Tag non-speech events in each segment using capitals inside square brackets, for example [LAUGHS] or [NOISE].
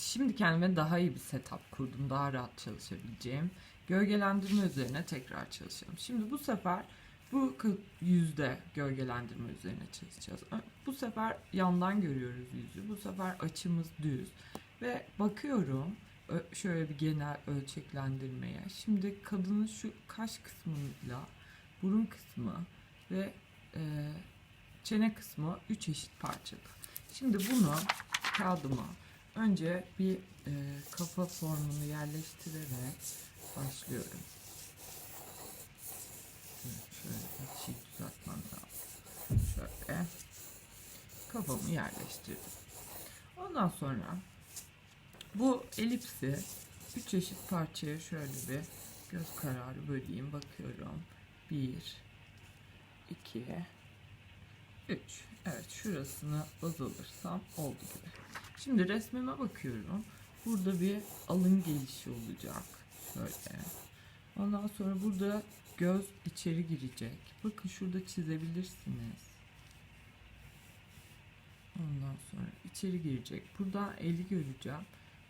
şimdi kendime daha iyi bir setup kurdum. Daha rahat çalışabileceğim. Gölgelendirme üzerine tekrar çalışalım. Şimdi bu sefer bu yüzde gölgelendirme üzerine çalışacağız. Bu sefer yandan görüyoruz yüzü. Bu sefer açımız düz. Ve bakıyorum şöyle bir genel ölçeklendirmeye. Şimdi kadının şu kaş kısmıyla burun kısmı ve e, çene kısmı üç eşit parçada. Şimdi bunu kağıdıma önce bir e, kafa formunu yerleştirerek başlıyorum. Şöyle açıyı düzeltmem lazım. Şöyle kafamı yerleştirdim. Ondan sonra bu elipsi üç eşit parçaya şöyle bir göz kararı böleyim. Bakıyorum. Bir, iki, üç. Evet şurasını baz alırsam oldu gibi. Şimdi resmime bakıyorum. Burada bir alın gelişi olacak. Şöyle. Ondan sonra burada göz içeri girecek. Bakın şurada çizebilirsiniz. Ondan sonra içeri girecek. Buradan eli göreceğim.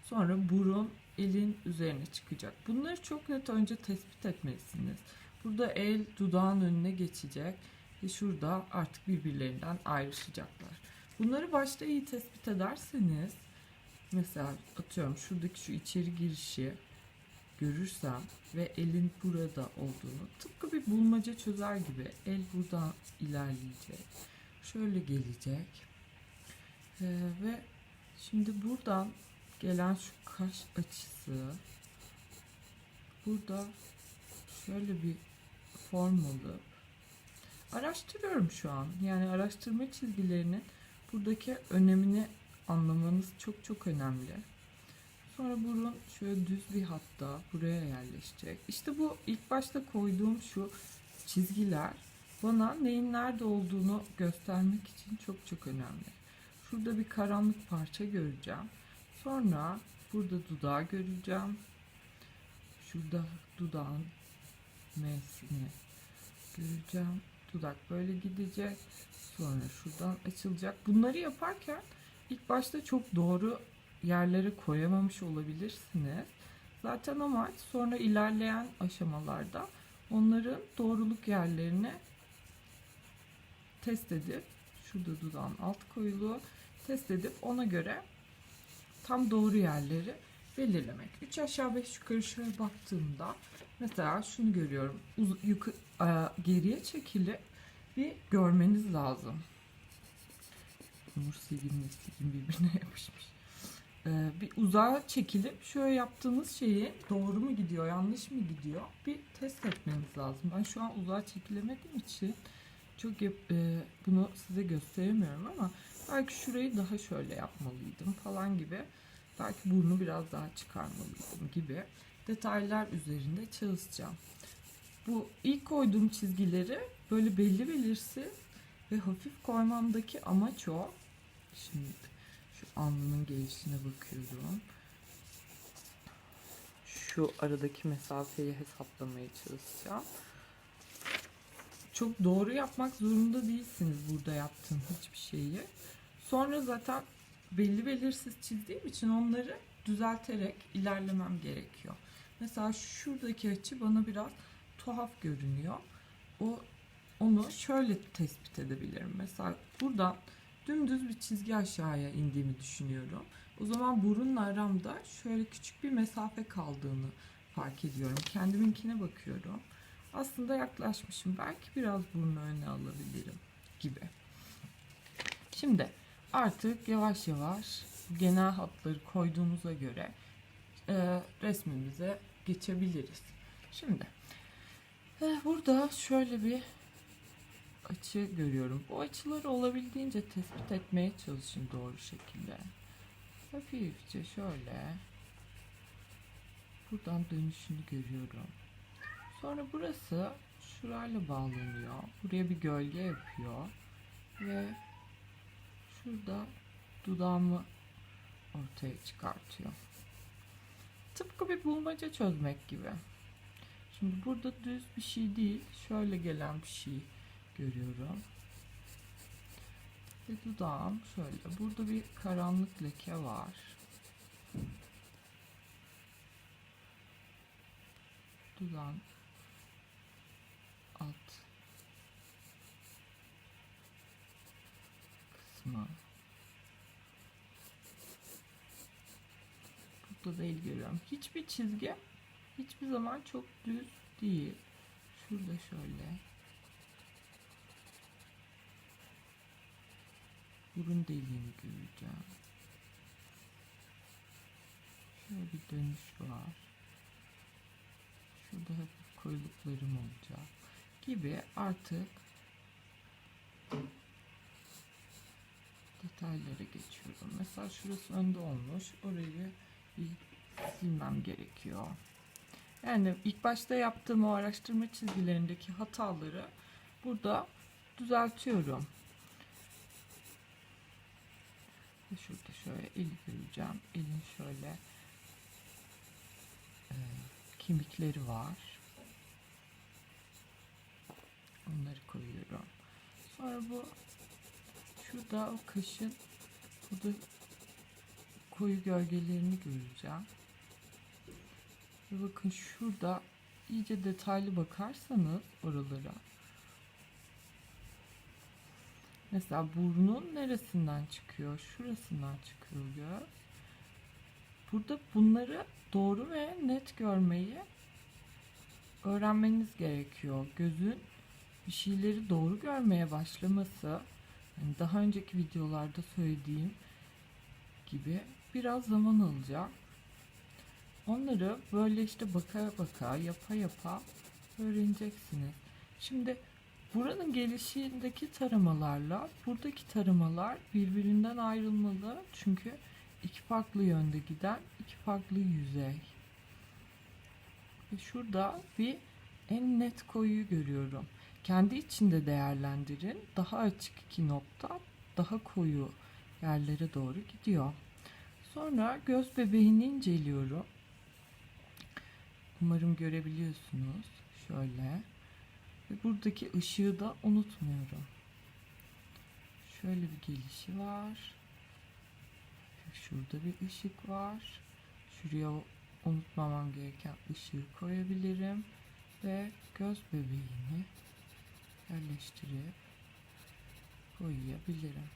Sonra burun elin üzerine çıkacak. Bunları çok net önce tespit etmelisiniz. Burada el dudağın önüne geçecek ve şurada artık birbirlerinden ayrışacaklar. Bunları başta iyi tespit ederseniz mesela atıyorum şuradaki şu içeri girişi görürsem ve elin burada olduğunu tıpkı bir bulmaca çözer gibi el buradan ilerleyecek. Şöyle gelecek. Ee, ve şimdi buradan gelen şu kaş açısı burada şöyle bir form alıp araştırıyorum şu an. Yani araştırma çizgilerinin buradaki önemini anlamanız çok çok önemli. Sonra burun şöyle düz bir hatta buraya yerleşecek. İşte bu ilk başta koyduğum şu çizgiler bana neyin nerede olduğunu göstermek için çok çok önemli. Şurada bir karanlık parça göreceğim. Sonra burada dudağı göreceğim. Şurada dudağın M'sini göreceğim. Dudak böyle gidecek. Sonra şuradan açılacak. Bunları yaparken ilk başta çok doğru yerlere koyamamış olabilirsiniz. Zaten amaç sonra ilerleyen aşamalarda onların doğruluk yerlerini test edip şurada dudağın alt koyuluğu test edip ona göre tam doğru yerleri belirlemek. 3 aşağı 5 yukarı şöyle baktığımda mesela şunu görüyorum. Uz- yuka- e, geriye çekilip bir görmeniz lazım. Nur silinle silin birbirine [LAUGHS] yapışmış. Ee, bir uzağa çekilip şöyle yaptığınız şeyi doğru mu gidiyor, yanlış mı gidiyor bir test etmeniz lazım. Ben şu an uzağa çekilemediğim için çok yap- e, bunu size gösteremiyorum ama belki şurayı daha şöyle yapmalıydım falan gibi. Belki burnu biraz daha çıkarmalıydım gibi detaylar üzerinde çalışacağım. Bu ilk koyduğum çizgileri böyle belli belirsiz ve hafif koymamdaki amaç o. Şimdi şu alnının gelişine bakıyorum. Şu aradaki mesafeyi hesaplamaya çalışacağım. Çok doğru yapmak zorunda değilsiniz burada yaptığım hiçbir şeyi. Sonra zaten belli belirsiz çizdiğim için onları düzelterek ilerlemem gerekiyor. Mesela şuradaki açı bana biraz tuhaf görünüyor. O onu şöyle tespit edebilirim. Mesela buradan dümdüz bir çizgi aşağıya indiğimi düşünüyorum. O zaman burunla aramda şöyle küçük bir mesafe kaldığını fark ediyorum. Kendiminkine bakıyorum. Aslında yaklaşmışım. Belki biraz burnu öne alabilirim gibi. Şimdi artık yavaş yavaş genel hatları koyduğumuza göre e, resmimize geçebiliriz. Şimdi e, burada şöyle bir açı görüyorum. Bu açıları olabildiğince tespit etmeye çalışın doğru şekilde. Hafifçe şöyle buradan dönüşünü görüyorum. Sonra burası şurayla bağlanıyor. Buraya bir gölge yapıyor. Ve şurada dudağımı ortaya çıkartıyor. Tıpkı bir bulmaca çözmek gibi. Şimdi burada düz bir şey değil, şöyle gelen bir şey görüyorum. Ve dudağım şöyle. Burada bir karanlık leke var. Dudağın alt kısmı burada da el görüyorum. Hiçbir çizgi hiçbir zaman çok düz değil. Şurada şöyle. Burun deliğini göreceğim. Şöyle bir dönüş var. Şurada hafif koyuluklarım olacak. Gibi artık detaylara geçiyorum. Mesela şurası önde olmuş. Orayı silmem gerekiyor. Yani ilk başta yaptığım o araştırma çizgilerindeki hataları burada düzeltiyorum. Şurada şöyle eli göreceğim. Elin şöyle e, kemikleri var. Onları koyuyorum. Sonra bu şurada o kaşın burada koyu gölgelerini göreceğim. Ve bakın şurada iyice detaylı bakarsanız oralara Mesela burnun neresinden çıkıyor? Şurasından çıkıyor göz. Burada bunları doğru ve net görmeyi öğrenmeniz gerekiyor. Gözün bir şeyleri doğru görmeye başlaması, yani daha önceki videolarda söylediğim gibi biraz zaman alacak. Onları böyle işte baka baka, yapa yapa öğreneceksiniz. Şimdi Buranın gelişindeki taramalarla buradaki taramalar birbirinden ayrılmalı. Çünkü iki farklı yönde giden iki farklı yüzey. Ve şurada bir en net koyuyu görüyorum. Kendi içinde değerlendirin. Daha açık iki nokta daha koyu yerlere doğru gidiyor. Sonra göz bebeğini inceliyorum. Umarım görebiliyorsunuz. Şöyle. Ve buradaki ışığı da unutmuyorum. Şöyle bir gelişi var. Şurada bir ışık var. Şuraya unutmamam gereken ışığı koyabilirim. Ve göz bebeğini yerleştirip koyabilirim.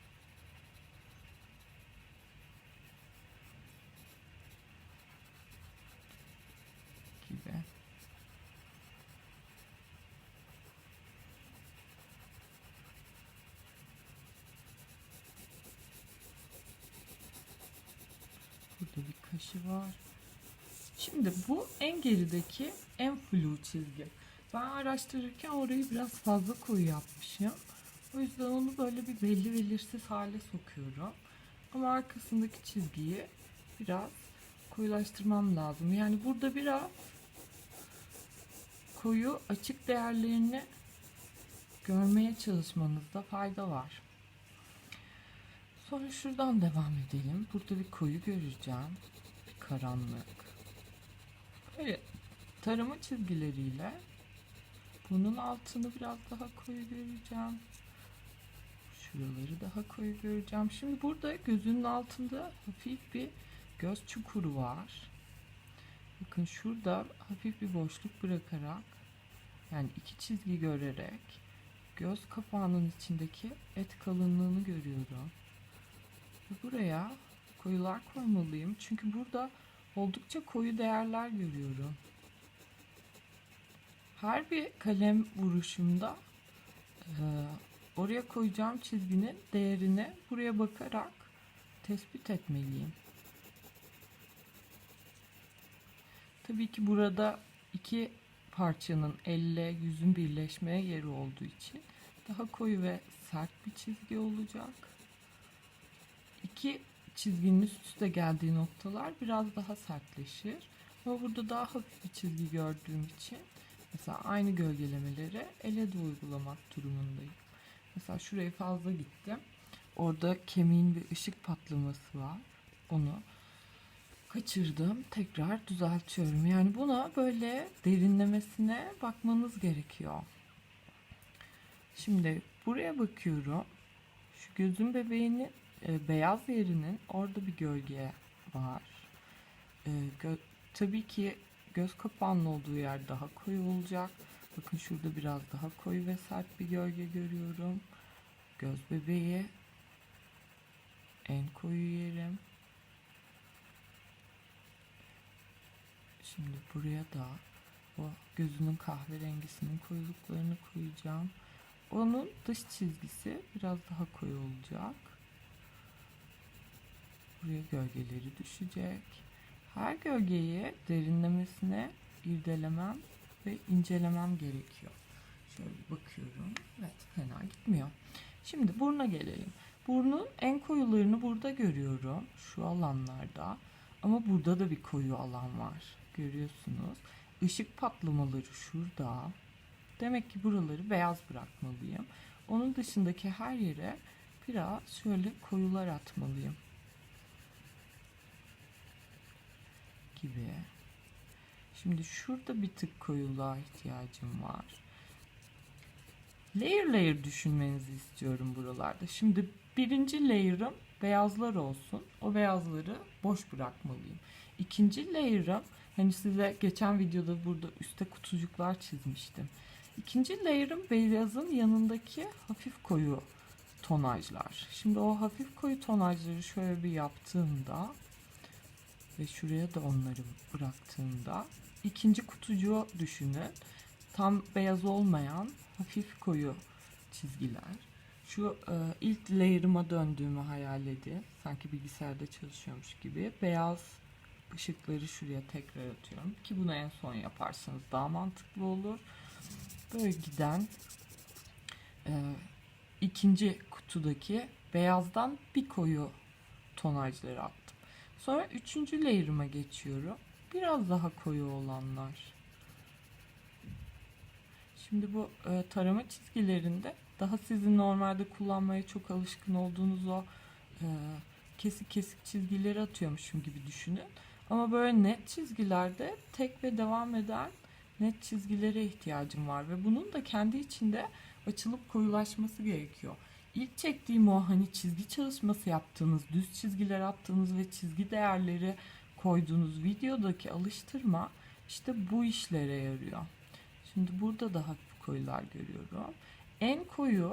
Gibi. Burada bir kaşı var. Şimdi bu en gerideki en flu çizgi. Ben araştırırken orayı biraz fazla koyu yapmışım. O yüzden onu böyle bir belli belirsiz hale sokuyorum. Ama arkasındaki çizgiyi biraz koyulaştırmam lazım. Yani burada biraz koyu açık değerlerini görmeye çalışmanızda fayda var. Sonra şuradan devam edelim. Burada bir koyu göreceğim. Karanlık. Böyle tarama çizgileriyle bunun altını biraz daha koyu göreceğim. Şuraları daha koyu göreceğim. Şimdi burada gözünün altında hafif bir göz çukuru var. Bakın şurada hafif bir boşluk bırakarak yani iki çizgi görerek göz kapağının içindeki et kalınlığını görüyorum. Buraya koyular koymalıyım. Çünkü burada oldukça koyu değerler görüyorum. Her bir kalem vuruşumda e, oraya koyacağım çizginin değerini buraya bakarak tespit etmeliyim. Tabii ki burada iki parçanın elle yüzün birleşmeye yeri olduğu için daha koyu ve sert bir çizgi olacak. İki çizginin üst üste geldiği noktalar biraz daha sertleşir. Ama burada daha hafif bir çizgi gördüğüm için mesela aynı gölgelemeleri ele de uygulamak durumundayım. Mesela şuraya fazla gittim. Orada kemiğin bir ışık patlaması var. Onu kaçırdım. Tekrar düzeltiyorum. Yani buna böyle derinlemesine bakmanız gerekiyor. Şimdi buraya bakıyorum. Şu gözün bebeğinin e, beyaz yerinin orada bir gölge var. E, gö- tabii ki göz kapağının olduğu yer daha koyu olacak. Bakın şurada biraz daha koyu ve sert bir gölge görüyorum. Göz bebeği en koyu yerim. Şimdi buraya da o gözünün kahverengisinin koyuluklarını koyacağım. Onun dış çizgisi biraz daha koyu olacak. Buraya gölgeleri düşecek. Her gölgeyi derinlemesine irdelemem ve incelemem gerekiyor. Şöyle bakıyorum. Evet fena gitmiyor. Şimdi buruna gelelim. Burnun en koyularını burada görüyorum. Şu alanlarda. Ama burada da bir koyu alan var. Görüyorsunuz. Işık patlamaları şurada. Demek ki buraları beyaz bırakmalıyım. Onun dışındaki her yere biraz şöyle koyular atmalıyım. Gibi. Şimdi şurada bir tık koyuluğa ihtiyacım var. Layer layer düşünmenizi istiyorum buralarda. Şimdi birinci layer'ım beyazlar olsun. O beyazları boş bırakmalıyım. İkinci layer'ım hani size geçen videoda burada üstte kutucuklar çizmiştim. İkinci layer'ım beyazın yanındaki hafif koyu tonajlar. Şimdi o hafif koyu tonajları şöyle bir yaptığımda ve şuraya da onları bıraktığımda ikinci kutucuğu düşünün. Tam beyaz olmayan hafif koyu çizgiler. Şu e, ilk layer'ıma döndüğümü hayal edin. Sanki bilgisayarda çalışıyormuş gibi. Beyaz ışıkları şuraya tekrar atıyorum. Ki bunu en son yaparsanız daha mantıklı olur. Böyle giden e, ikinci kutudaki beyazdan bir koyu tonajları attım. Sonra üçüncü layer'ıma geçiyorum. Biraz daha koyu olanlar. Şimdi bu e, tarama çizgilerinde daha sizin normalde kullanmaya çok alışkın olduğunuz o e, kesik kesik çizgileri atıyormuşum gibi düşünün. Ama böyle net çizgilerde tek ve devam eden net çizgilere ihtiyacım var ve bunun da kendi içinde açılıp koyulaşması gerekiyor. İlk çektiğim o hani çizgi çalışması yaptığınız, düz çizgiler attığınız ve çizgi değerleri koyduğunuz videodaki alıştırma işte bu işlere yarıyor. Şimdi burada da hafif koyular görüyorum. En koyu